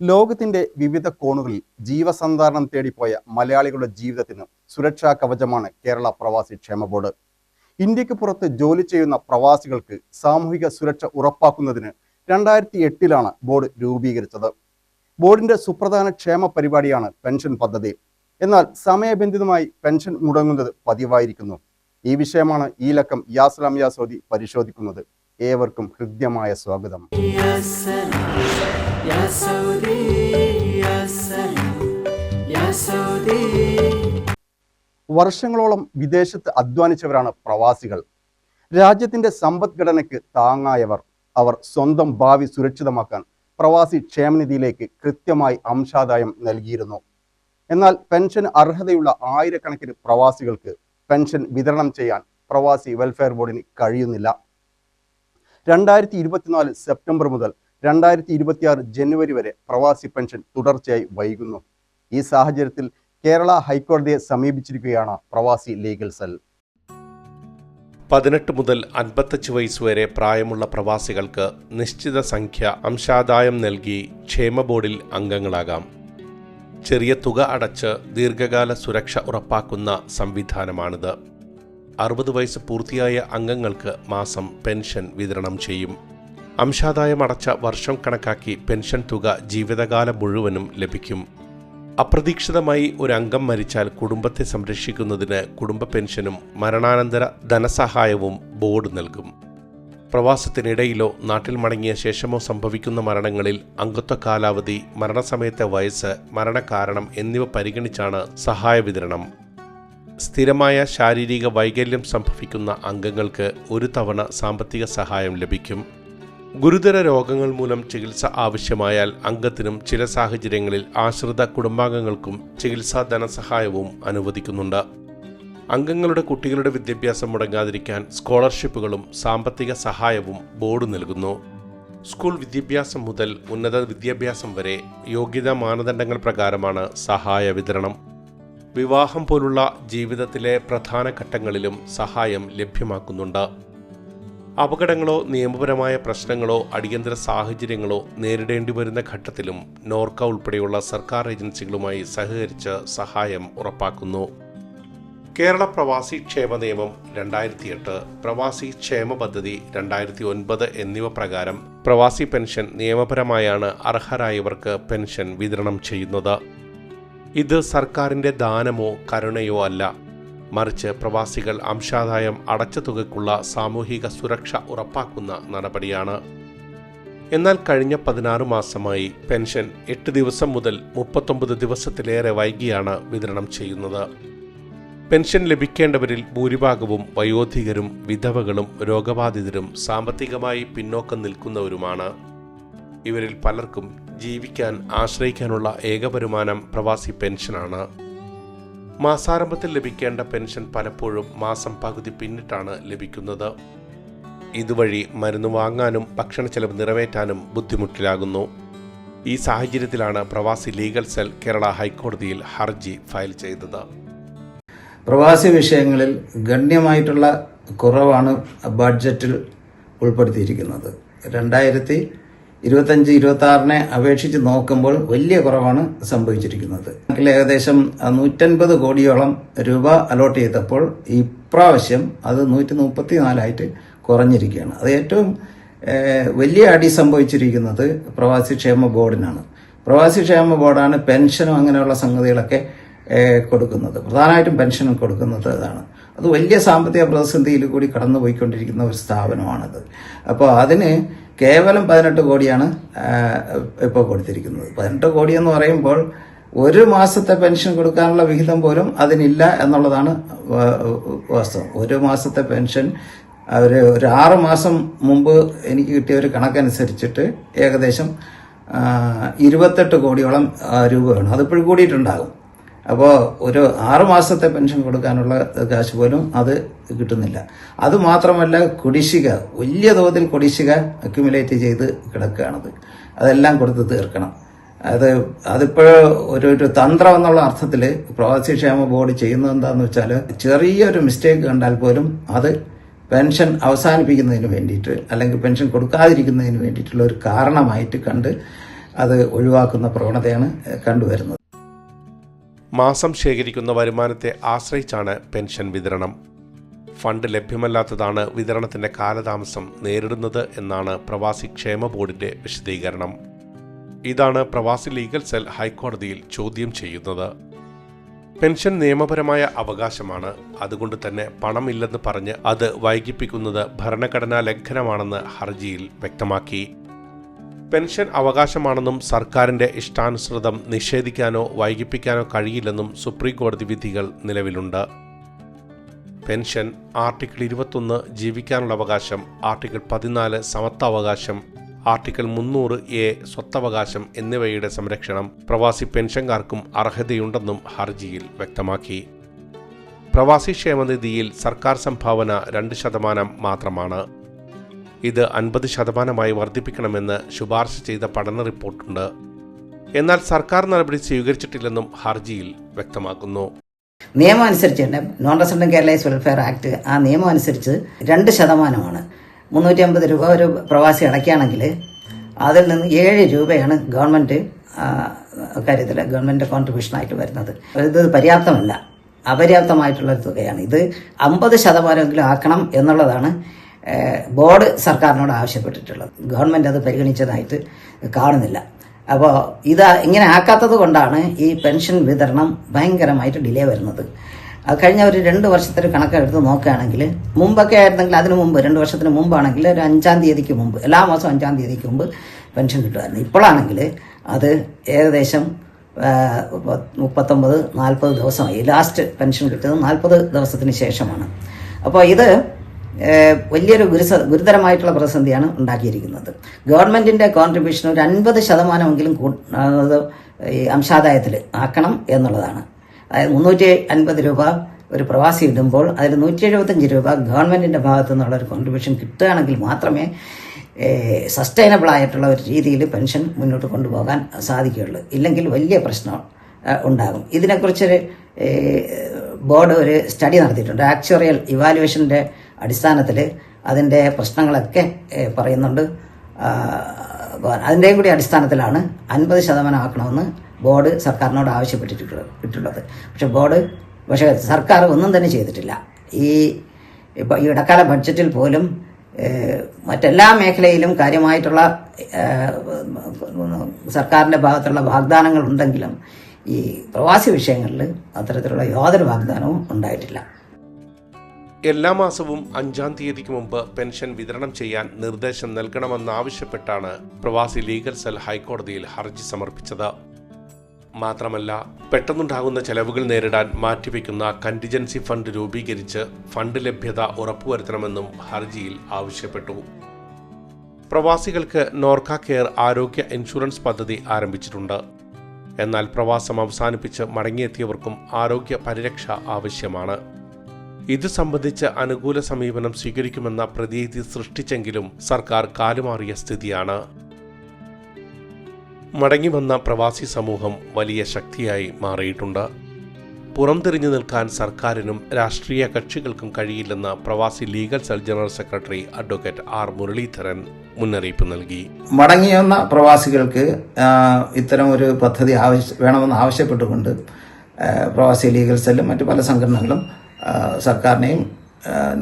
ലോകത്തിന്റെ വിവിധ കോണുകളിൽ ജീവസന്ധാരണം തേടിപ്പോയ മലയാളികളുടെ ജീവിതത്തിന് സുരക്ഷാ കവചമാണ് കേരള പ്രവാസി ക്ഷേമ ബോർഡ്. ഇന്ത്യയ്ക്ക് പുറത്ത് ജോലി ചെയ്യുന്ന പ്രവാസികൾക്ക് സാമൂഹിക സുരക്ഷ ഉറപ്പാക്കുന്നതിന് രണ്ടായിരത്തി എട്ടിലാണ് ബോർഡ് രൂപീകരിച്ചത്. ബോർഡിന്റെ സുപ്രധാന ക്ഷേമ പരിപാടിയാണ് പെൻഷൻ പദ്ധതി. എന്നാൽ സമയബന്ധിതമായി പെൻഷൻ മുടങ്ങുന്നത് പതിവായിരിക്കുന്നു. ഈ വിഷയമാണ് ഈ ലക്കം യാസ്ലാം യാസോദി പരിശോധിക്കുന്നത്. ഏവർക്കും ഹൃദ്യമായ സ്വാഗതം. വർഷങ്ങളോളം വിദേശത്ത് അധ്വാനിച്ചവരാണ് പ്രവാസികൾ. രാജ്യത്തിന്റെ സമ്പദ്ഘടനയ്ക്ക് താങ്ങായവർ. അവർ സ്വന്തം ഭാവി സുരക്ഷിതമാക്കാൻ പ്രവാസി ക്ഷേമനിധിയിലേക്ക് കൃത്യമായി അംശാദായം നൽകിയിരുന്നു. എന്നാൽ പെൻഷൻ അർഹതയുള്ള ആയിരക്കണക്കിന് പ്രവാസികൾക്ക് പെൻഷൻ വിതരണം ചെയ്യാൻ പ്രവാസി വെൽഫെയർ ബോർഡിന് കഴിയുന്നില്ല. രണ്ടായിരത്തി ഇരുപത്തിനാല് സെപ്റ്റംബർ മുതൽ രണ്ടായിരത്തി ഇരുപത്തിയാറ് ജനുവരി വരെ പ്രവാസി പെൻഷൻ തുടർച്ചയായി വൈകുന്നു. ഈ സാഹചര്യത്തിൽ കേരള ഹൈക്കോടതിയെ സമീപിച്ചിരിക്കുകയാണ് പ്രവാസി ലീഗൽ സെൽ പതിനെട്ട് മുതൽ അൻപത്തഞ്ച് വയസ്സ് വരെ പ്രായമുള്ള പ്രവാസികൾക്ക് നിശ്ചിത സംഖ്യ അംശാദായം നൽകി ക്ഷേമ ബോർഡിൽ അംഗങ്ങളാകാം. ചെറിയ തുക അടച്ച് ദീർഘകാല സുരക്ഷ ഉറപ്പാക്കുന്ന സംവിധാനമാണിത്. അറുപത് വയസ്സ് പൂർത്തിയായ അംഗങ്ങൾക്ക് മാസം പെൻഷൻ വിതരണം ചെയ്യും. അംശാദായം അടച്ച വർഷം കണക്കാക്കി പെൻഷൻ തുക ജീവിതകാലം മുഴുവനും ലഭിക്കും. അപ്രതീക്ഷിതമായി ഒരു അംഗം മരിച്ചാൽ കുടുംബത്തെ സംരക്ഷിക്കുന്നതിന് കുടുംബ പെൻഷനും മരണാനന്തര ധനസഹായവും ബോർഡ് നൽകും. പ്രവാസത്തിനിടയിലോ നാട്ടിൽ മടങ്ങിയ ശേഷമോ സംഭവിക്കുന്ന മരണങ്ങളിൽ അംഗത്വ കാലാവധി മരണസമയത്തെ വയസ്സ് മരണകാരണം എന്നിവ പരിഗണിച്ചാണ് സഹായ വിതരണം. സ്ഥിരമായ ശാരീരിക വൈകല്യം സംഭവിക്കുന്ന അംഗങ്ങൾക്ക് ഒരു തവണ സാമ്പത്തിക സഹായം ലഭിക്കും. ഗുരുതര രോഗങ്ങൾ മൂലം ചികിത്സ ആവശ്യമായാൽ അംഗത്തിനും ചില സാഹചര്യങ്ങളിൽ ആശ്രിത കുടുംബാംഗങ്ങൾക്കും ചികിത്സാ ധനസഹായവും അനുവദിക്കുന്നുണ്ട്. അംഗങ്ങളുടെ കുട്ടികളുടെ വിദ്യാഭ്യാസം മുടങ്ങാതിരിക്കാൻ സ്കോളർഷിപ്പുകളും സാമ്പത്തിക സഹായവും ബോർഡ് നൽകുന്നു. സ്കൂൾ വിദ്യാഭ്യാസം മുതൽ ഉന്നത വിദ്യാഭ്യാസം വരെ യോഗ്യതാ മാനദണ്ഡങ്ങൾ പ്രകാരമാണ് സഹായ വിതരണം. വിവാഹം പോലുള്ള ജീവിതത്തിലെ പ്രധാന ഘട്ടങ്ങളിലും സഹായം ലഭ്യമാക്കുന്നുണ്ട്. അപകടങ്ങളോ നിയമപരമായ പ്രശ്നങ്ങളോ അടിയന്തര സാഹചര്യങ്ങളോ നേരിടേണ്ടി വരുന്ന ഘട്ടത്തിലും നോർക്ക ഉൾപ്പെടെയുള്ള സർക്കാർ ഏജൻസികളുമായി സഹകരിച്ച് സഹായം ഉറപ്പാക്കുന്നു. കേരള പ്രവാസി ക്ഷേമ നിയമം രണ്ടായിരത്തി എട്ട് പ്രവാസി ക്ഷേമ പദ്ധതി രണ്ടായിരത്തി ഒൻപത് എന്നിവ പ്രകാരം പ്രവാസി പെൻഷൻ നിയമപരമായാണ് അർഹരായവർക്ക് പെൻഷൻ വിതരണം ചെയ്യുന്നത്. ഇത് സർക്കാരിന്റെ ദാനമോ കരുണയോ അല്ല. മറിച്ച് പ്രവാസികൾ അംശാദായം അടച്ച തുകയ്ക്കുള്ള സാമൂഹിക സുരക്ഷ ഉറപ്പാക്കുന്ന നടപടിയാണ്. എന്നാൽ കഴിഞ്ഞ പതിനാറ് മാസമായി പെൻഷൻ എട്ട് ദിവസം മുതൽ മുപ്പത്തൊമ്പത് ദിവസത്തിലേറെ വൈകിയാണ് വിതരണം ചെയ്യുന്നത്. പെൻഷൻ ലഭിക്കേണ്ടവരിൽ ഭൂരിഭാഗവും വയോധികരും വിധവകളും രോഗബാധിതരും സാമ്പത്തികമായി പിന്നോക്കം നിൽക്കുന്നവരുമാണ്. ഇവരിൽ പലർക്കും ജീവിക്കാൻ ആശ്രയിക്കാനുള്ള ഏക വരുമാനം പ്രവാസി പെൻഷനാണ്. മാസാരംഭത്തിൽ ലഭിക്കേണ്ട പെൻഷൻ പലപ്പോഴും മാസം പകുതി പിന്നിട്ടാണ് ലഭിക്കുന്നത്. ഇതുവഴി മരുന്ന് വാങ്ങാനും ഭക്ഷണ ചെലവ് നിറവേറ്റാനും ബുദ്ധിമുട്ടിലാകുന്നു. ഈ സാഹചര്യത്തിലാണ് പ്രവാസി ലീഗൽ സെൽ കേരള ഹൈക്കോടതിയിൽ ഹർജി ഫയൽ ചെയ്തത്. പ്രവാസി വിഷയങ്ങളിൽ ഗണ്യമായിട്ടുള്ള കുറവാണ് ബഡ്ജറ്റിൽ ഉൾപ്പെടുത്തിയിരിക്കുന്നത്. രണ്ടായിരത്തി ഇരുപത്തഞ്ച് ഇരുപത്തി ആറിനെ അപേക്ഷിച്ച് നോക്കുമ്പോൾ വലിയ കുറവാണ് സംഭവിച്ചിരിക്കുന്നത്. ഏകദേശം നൂറ്റൻപത് കോടിയോളം രൂപ അലോട്ട് ചെയ്തപ്പോൾ ഇപ്രാവശ്യം അത് നൂറ്റി മുപ്പത്തി നാലായിട്ട് കുറഞ്ഞിരിക്കുകയാണ്. അത് ഏറ്റവും വലിയ അടി സംഭവിച്ചിരിക്കുന്നത് പ്രവാസി ക്ഷേമ ബോർഡിനാണ്. പ്രവാസി ക്ഷേമ ബോർഡാണ് പെൻഷനും അങ്ങനെയുള്ള സംഗതികളൊക്കെ കൊടുക്കുന്നത്. പ്രധാനമായിട്ടും പെൻഷൻ കൊടുക്കുന്നത് അതാണ് അത് വലിയ സാമ്പത്തിക പ്രതിസന്ധിയിൽ കൂടി കടന്നുപോയിക്കൊണ്ടിരിക്കുന്ന ഒരു സ്ഥാപനമാണത്. അപ്പോൾ അതിന് കേവലം പതിനെട്ട് കോടിയാണ് ഇപ്പോൾ കൊടുത്തിരിക്കുന്നത്. പതിനെട്ട് കോടി എന്ന് പറയുമ്പോൾ ഒരു മാസത്തെ പെൻഷൻ കൊടുക്കാനുള്ള വിഹിതം പോലും അതിനില്ല എന്നുള്ളതാണ് വാസ്തവം ഒരു മാസത്തെ പെൻഷൻ അവർ ഒരു ആറ് മാസം മുമ്പ് എനിക്ക് കിട്ടിയ ഒരു കണക്കനുസരിച്ചിട്ട് ഏകദേശം ഇരുപത്തെട്ട് കോടിയോളം രൂപ വേണം അതിപ്പോഴും കൂടിയിട്ടുണ്ടാകും. അപ്പോൾ ഒരു ആറു മാസത്തെ പെൻഷൻ കൊടുക്കാനുള്ള കാശ് പോലും അത് കിട്ടുന്നില്ല. അത് മാത്രമല്ല കുടിശ്ശിക വലിയ തോതിൽ കുടിശ്ശിക അക്യുമുലേറ്റ് ചെയ്ത് കിടക്കുകയാണത്. അതെല്ലാം കൊടുത്ത് തീർക്കണം. അത് അതിപ്പോഴും ഒരു ഒരു തന്ത്രം എന്നുള്ള അർത്ഥത്തിൽ പ്രവാസി ക്ഷേമ ബോർഡ് ചെയ്യുന്നത് എന്താണെന്ന് വെച്ചാൽ ചെറിയൊരു മിസ്റ്റേക്ക് കണ്ടാൽ പോലും അത് പെൻഷൻ അവസാനിപ്പിക്കുന്നതിന് വേണ്ടിയിട്ട് അല്ലെങ്കിൽ പെൻഷൻ കൊടുക്കാതിരിക്കുന്നതിന് വേണ്ടിയിട്ടുള്ള ഒരു കാരണമായിട്ട് കണ്ട് അത് ഒഴിവാക്കുന്ന പ്രവണതയാണ് കണ്ടുവരുന്നത്. മാസം ശേഖരിക്കുന്ന വരുമാനത്തെ ആശ്രയിച്ചാണ് പെൻഷൻ വിതരണം. ഫണ്ട് ലഭ്യമല്ലാത്തതാണ് വിതരണത്തിന്റെ കാലതാമസം നേരിടുന്നത് എന്നാണ് പ്രവാസി ക്ഷേമ ബോർഡിന്റെ വിശദീകരണം. ഇതാണ് പ്രവാസി ലീഗൽ സെൽ ഹൈക്കോടതിയിൽ ചോദ്യം ചെയ്യുന്നത്. പെൻഷൻ നിയമപരമായ അവകാശമാണ്. അതുകൊണ്ട് തന്നെ പണമില്ലെന്ന് പറഞ്ഞ് അത് വൈകിപ്പിക്കുന്നത് ഭരണഘടനാ ലംഘനമാണെന്ന് ഹർജിയിൽ വ്യക്തമാക്കി. പെൻഷൻ അവകാശമാണെന്നും സർക്കാരിന്റെ ഇഷ്ടാനുസൃതം നിഷേധിക്കാനോ വൈകിപ്പിക്കാനോ കഴിയില്ലെന്നും സുപ്രീം കോടതി വിധികൾ നിലവിലുണ്ട്. പെൻഷൻ ആർട്ടിക്കിൾ ഇരുപത്തൊന്ന് ജീവിക്കാനുള്ള അവകാശം ആർട്ടിക്കിൾ പതിനാല് സമത്വാവകാശം ആർട്ടിക്കിൾ മുന്നൂറ് എ സ്വത്തവകാശം എന്നിവയുടെ സംരക്ഷണം പ്രവാസി പെൻഷൻകാർക്കും അർഹതയുണ്ടെന്നും ഹർജിയിൽ വ്യക്തമാക്കി. പ്രവാസി ക്ഷേമനിധിയിൽ സർക്കാർ സംഭാവന രണ്ട് ശതമാനം മാത്രമാണ്. ഇത് അൻപത് ശതമാനമായി വർദ്ധിപ്പിക്കണമെന്ന് ശുപാർശ ചെയ്ത പഠന റിപ്പോർട്ടുണ്ട്. എന്നാൽ സർക്കാർ നടപടി സ്വീകരിച്ചിട്ടില്ലെന്നും ഹർജിയിൽ വ്യക്തമാക്കുന്നു. നിയമം അനുസരിച്ച് non resident Keralites welfare act ആ നിയമം അനുസരിച്ച് രണ്ട് ശതമാനമാണ്. മുന്നൂറ്റി അമ്പത് രൂപ ഒരു പ്രവാസി അടയ്ക്കുകയാണെങ്കിൽ അതിൽ നിന്ന് ഏഴ് രൂപയാണ് ഗവൺമെന്റ് കാര്യത്തിൽ ഗവൺമെന്റ് കോൺട്രിബ്യൂഷനായിട്ട് വരുന്നത്. ഇത് പര്യാപ്തമല്ല. അപര്യാപ്തമായിട്ടുള്ള തുകയാണ്. ഇത് അമ്പത് ശതമാനമെങ്കിലും ആക്കണം എന്നുള്ളതാണ് ബോർഡ് സർക്കാരിനോട് ആവശ്യപ്പെട്ടിട്ടുള്ളത്. ഗവൺമെന്റ് അത് പരിഗണിച്ചതായിട്ട് കാണുന്നില്ല. അപ്പോൾ ഇത് ഇങ്ങനെ ആക്കാത്തത് കൊണ്ടാണ് ഈ പെൻഷൻ വിതരണം ഭയങ്കരമായിട്ട് ഡിലേ വരുന്നത്. കഴിഞ്ഞ ഒരു രണ്ട് വർഷത്തെ ഒരു കണക്കെടുത്ത് നോക്കുകയാണെങ്കിൽ മുമ്പൊക്കെ ആയിരുന്നെങ്കിൽ അതിന് മുമ്പ് രണ്ട് വർഷത്തിന് മുമ്പാണെങ്കിൽ ഒരു അഞ്ചാം തീയതിക്ക് മുമ്പ് എല്ലാ മാസവും അഞ്ചാം തീയതിക്ക് മുമ്പ് പെൻഷൻ കിട്ടുമായിരുന്നു. ഇപ്പോഴാണെങ്കിൽ അത് ഏകദേശം മുപ്പത്തൊമ്പത് നാൽപ്പത് ദിവസമായി. ലാസ്റ്റ് പെൻഷൻ കിട്ടുന്നത് നാൽപ്പത് ദിവസത്തിന് ശേഷമാണ്. അപ്പോൾ ഇത് വലിയൊരു ഗുരുസ ഗുരുതരമായിട്ടുള്ള പ്രതിസന്ധിയാണ് ഉണ്ടാക്കിയിരിക്കുന്നത്. ഗവൺമെന്റിന്റെ കോൺട്രിബ്യൂഷൻ ഒരു അൻപത് ശതമാനമെങ്കിലും അത് ഈ അംശാദായത്തിൽ ആക്കണം എന്നുള്ളതാണ്. അതായത് മുന്നൂറ്റി അൻപത് രൂപ ഒരു പ്രവാസി ഇടുമ്പോൾ അതിൽ നൂറ്റി എഴുപത്തഞ്ച് രൂപ ഗവൺമെന്റിന്റെ ഭാഗത്തു നിന്നുള്ള ഒരു കോൺട്രിബ്യൂഷൻ കിട്ടുകയാണെങ്കിൽ മാത്രമേ സസ്റ്റൈനബിൾ ആയിട്ടുള്ള ഒരു രീതിയിൽ പെൻഷൻ മുന്നോട്ട് കൊണ്ടുപോകാൻ സാധിക്കുകയുള്ളൂ. ഇല്ലെങ്കിൽ വലിയ പ്രശ്നം ഉണ്ടാകും. ഇതിനെക്കുറിച്ചൊരു ബോർഡ് ഒരു സ്റ്റഡി നടത്തിയിട്ടുണ്ട്. ആക്ച്വറിയൽ ഇവാലുവേഷന്റെ അടിസ്ഥാനത്തിൽ അതിന്റെ പ്രശ്നങ്ങളൊക്കെ പറയുന്നുണ്ട്. അതിന്റെയും കൂടി അടിസ്ഥാനത്തിലാണ് അൻപത് ശതമാനം ആക്കണമെന്ന് ബോർഡ് സർക്കാരിനോട് ആവശ്യപ്പെട്ടിട്ടുള്ളത് പക്ഷെ ബോർഡ് പക്ഷേ സർക്കാർ ഒന്നും തന്നെ ചെയ്തിട്ടില്ല. ഈ ഇപ്പോൾ ഈ ഇടക്കാല ബഡ്ജറ്റിൽ പോലും മറ്റെല്ലാ മേഖലയിലും കാര്യമായിട്ടുള്ള സർക്കാരിന്റെ ഭാഗത്തുള്ള വാഗ്ദാനങ്ങൾ ഉണ്ടെങ്കിലും ഈ പ്രവാസി വിഷയങ്ങളിൽ അത്തരത്തിലുള്ള യാതൊരു വാഗ്ദാനവും ഉണ്ടായിട്ടില്ല. എല്ലാ മാസവും അഞ്ചാം തീയതിക്ക് മുമ്പ് പെൻഷൻ വിതരണം ചെയ്യാൻ നിർദ്ദേശം നൽകണമെന്നാവശ്യപ്പെട്ടാണ് പ്രവാസി ലീഗൽ സെൽ ഹൈക്കോടതിയിൽ ഹർജി സമർപ്പിച്ചത്. മാത്രമല്ല പെട്ടെന്നുണ്ടാകുന്ന ചെലവുകൾ നേരിടാൻ മാറ്റിവെക്കുന്ന കണ്ടിജൻസി ഫണ്ട് രൂപീകരിച്ച് ഫണ്ട് ലഭ്യത ഉറപ്പുവരുത്തണമെന്നും ഹർജിയിൽ ആവശ്യപ്പെട്ടു. പ്രവാസികൾക്ക് നോർക്ക കെയർ ആരോഗ്യ ഇൻഷുറൻസ് പദ്ധതി ആരംഭിച്ചിട്ടുണ്ട്. എന്നാൽ പ്രവാസം അവസാനിപ്പിച്ച് മടങ്ങിയെത്തിയവർക്കും ആരോഗ്യ പരിരക്ഷ ആവശ്യമാണ്. ഇത് സംബന്ധിച്ച് അനുകൂല സമീപനം സ്വീകരിക്കുമെന്ന പ്രതീതി സൃഷ്ടിച്ചെങ്കിലും സർക്കാർ കാലുമാറിയ സ്ഥിതിയാണ്. മടങ്ങിവന്ന പ്രവാസി സമൂഹം വലിയ ശക്തിയായി മാറിയിട്ടുണ്ട്. പുറംതിരിഞ്ഞു നിൽക്കാൻ സർക്കാരിനും രാഷ്ട്രീയ കക്ഷികൾക്കും കഴിയില്ലെന്ന് പ്രവാസി legal cell general secretary advocate R Muraleedharan മുന്നറിയിപ്പ് നൽകി. മടങ്ങി വന്ന പ്രവാസികൾക്ക് ഇത്തരം ഒരു പദ്ധതി ആവശ്യ വേണമെന്ന് ആവശ്യപ്പെട്ടുകൊണ്ട് പ്രവാസി ലീഗൽ സെല്ലും മറ്റു പല സംഘടനകളും സർക്കാരിനെയും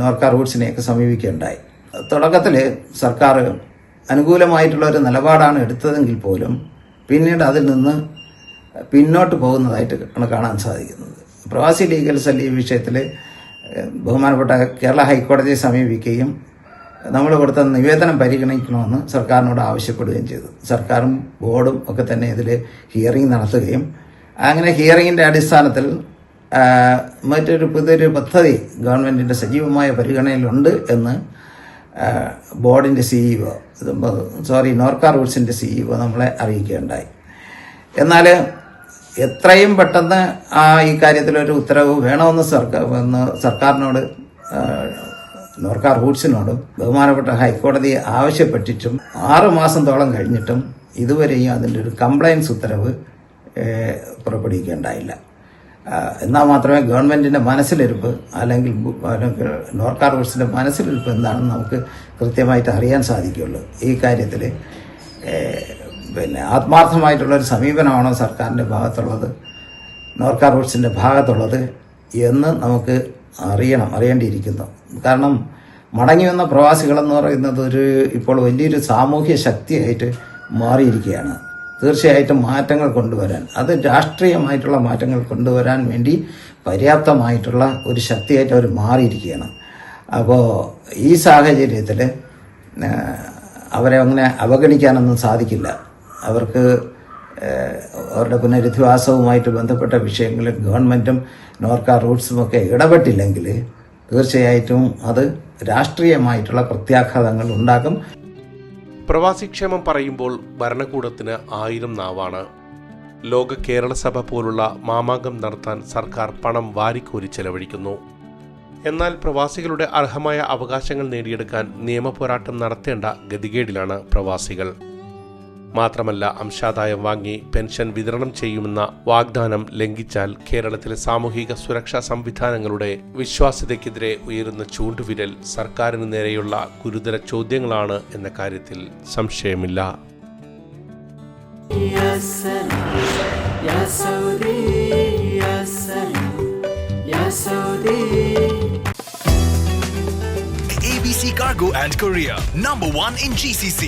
നോർക്ക റൂട്ട്സിനെയൊക്കെ സമീപിക്കുകയുണ്ടായി. തുടക്കത്തിൽ സർക്കാർ അനുകൂലമായിട്ടുള്ള ഒരു നിലപാടാണ് എടുത്തതെങ്കിൽ പോലും പിന്നീട് അതിൽ നിന്ന് പിന്നോട്ട് പോകുന്നതായിട്ട് കാണാൻ സാധിക്കുന്നത്. പ്രവാസി ലീഗൽ സെൽ ഈ വിഷയത്തിൽ ബഹുമാനപ്പെട്ട കേരള ഹൈക്കോടതിയെ സമീപിക്കുകയും നമ്മൾ കൊടുത്ത നിവേദനം പരിഗണിക്കണമെന്ന് സർക്കാരിനോട് ആവശ്യപ്പെടുകയും ചെയ്തു. സർക്കാരും ബോർഡും ഒക്കെ തന്നെ ഇതിൽ ഹിയറിംഗ് നടത്തുകയും അങ്ങനെ ഹിയറിങ്ങിന്റെ അടിസ്ഥാനത്തിൽ മറ്റൊരു പുതിയൊരു പദ്ധതി ഗവൺമെന്റിന്റെ സജീവമായ പരിഗണനയിലുണ്ട് എന്ന് ബോർഡിന്റെ സിഇഒ സോറി നോർക്ക റൂട്ട്സിന്റെ സിഇഒ നമ്മളെ അറിയിക്കുകയുണ്ടായി. എന്നാൽ എത്രയും പെട്ടെന്ന് ആ ഈ കാര്യത്തിലൊരു ഉത്തരവ് വേണമെന്ന് സർക്കാർ സർക്കാരിനോട് നോർക്ക റൂട്ട്സിനോടും ബഹുമാനപ്പെട്ട ഹൈക്കോടതി ആവശ്യപ്പെട്ടിട്ടും ആറുമാസത്തോളം കഴിഞ്ഞിട്ടും ഇതുവരെയും അതിന്റെ ഒരു കംപ്ലയൻസ് ഉത്തരവ് പുറപ്പെടുവിക്കേണ്ടായില്ല എന്നാൽ മാത്രമേ ഗവൺമെന്റിന്റെ മനസ്സിലിരുപ്പ് അല്ലെങ്കിൽ നോർത്ത് റൂട്ട്സിന്റെ മനസ്സിലിരിപ്പ് എന്താണെന്ന് നമുക്ക് കൃത്യമായിട്ട് അറിയാൻ സാധിക്കുകയുള്ളൂ. ഈ കാര്യത്തിൽ പിന്നെ ആത്മാർത്ഥമായിട്ടുള്ള ഒരു സമീപനമാണോ സർക്കാരിന്റെ ഭാഗത്തുള്ളത് നോർക്ക റൂട്ട്സിന്റെ ഭാഗത്തുള്ളത് എന്ന് നമുക്ക് അറിയണം അറിയേണ്ടിയിരിക്കുന്നു. കാരണം മടങ്ങി വന്ന പ്രവാസികളെന്ന് പറയുന്നത് ഒരു ഇപ്പോൾ വലിയൊരു സാമൂഹ്യ ശക്തിയായിട്ട് മാറിയിരിക്കുകയാണ്. തീർച്ചയായിട്ടും മാറ്റങ്ങൾ കൊണ്ടുവരാൻ അത് രാഷ്ട്രീയമായിട്ടുള്ള മാറ്റങ്ങൾ കൊണ്ടുവരാൻ വേണ്ടി പര്യാപ്തമായിട്ടുള്ള ഒരു ശക്തിയായിട്ട് അവർ മാറിയിരിക്കുകയാണ്. അപ്പോൾ ഈ സാഹചര്യത്തിൽ അവരെ അങ്ങനെ അവഗണിക്കാനൊന്നും സാധിക്കില്ല. അവർക്ക് അവരുടെ പുനരധിവാസവുമായിട്ട് ബന്ധപ്പെട്ട വിഷയങ്ങളിൽ ഗവൺമെന്റും നോർക്ക റൂട്ട്സും ഒക്കെ ഇടപെട്ടില്ലെങ്കിൽ തീർച്ചയായിട്ടും അത് രാഷ്ട്രീയമായിട്ടുള്ള പ്രത്യാഘാതങ്ങൾ ഉണ്ടാക്കും. പ്രവാസിക്ഷേമം പറയുമ്പോൾ ഭരണകൂടത്തിന് ആയിരം നാവാണ്. ലോക കേരള സഭ പോലുള്ള മാമാങ്കം നടത്താൻ സർക്കാർ പണം വാരിക്കോരി ചെലവഴിക്കുന്നു. എന്നാൽ പ്രവാസികളുടെ അർഹമായ അവകാശങ്ങൾ നേടിയെടുക്കാൻ നിയമപോരാട്ടം നടത്തേണ്ട ഗതികേടിലാണ് പ്രവാസികൾ. മാത്രമല്ല അംശാദായം വാങ്ങി പെൻഷൻ വിതരണം ചെയ്യുമെന്ന വാഗ്ദാനം ലംഘിച്ചാൽ കേരളത്തിലെ സാമൂഹിക സുരക്ഷാ സംവിധാനങ്ങളുടെ വിശ്വാസ്യതയ്ക്കെതിരെ ഉയരുന്ന ചൂണ്ടുവിരൽ സർക്കാരിന് നേരെയുള്ള ഗുരുതര ചോദ്യങ്ങളാണ് എന്ന കാര്യത്തിൽ സംശയമില്ല ABC Cargo and Korea, number one in GCC.